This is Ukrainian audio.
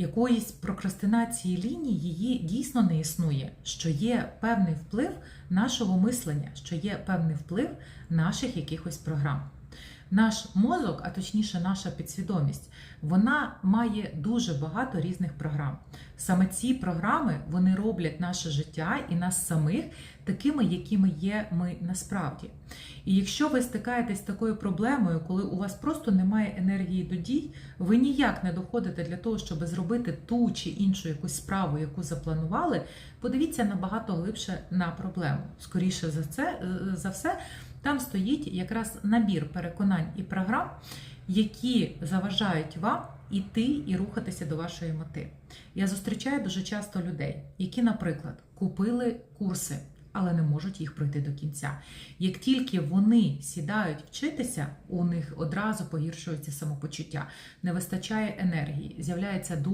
якоїсь прокрастинації лінії її дійсно не існує, що є певний вплив нашого мислення, що є певний вплив наших якихось програм. Наш мозок, а точніше, наша підсвідомість, вона має дуже багато різних програм. Саме ці програми вони роблять наше життя і нас самих такими, якими є ми насправді. І якщо ви стикаєтесь з такою проблемою, коли у вас просто немає енергії до дій, ви ніяк не доходите для того, щоб зробити ту чи іншу якусь справу, яку запланували, подивіться набагато глибше на проблему. Скоріше за це за все, там стоїть якраз набір переконань і програм, які заважають вам іти і рухатися до вашої мети. Я зустрічаю дуже часто людей, які, наприклад, купили курси. Але не можуть їх пройти до кінця. Як тільки вони сідають вчитися, у них одразу погіршується самопочуття, не вистачає енергії, з'являється дуже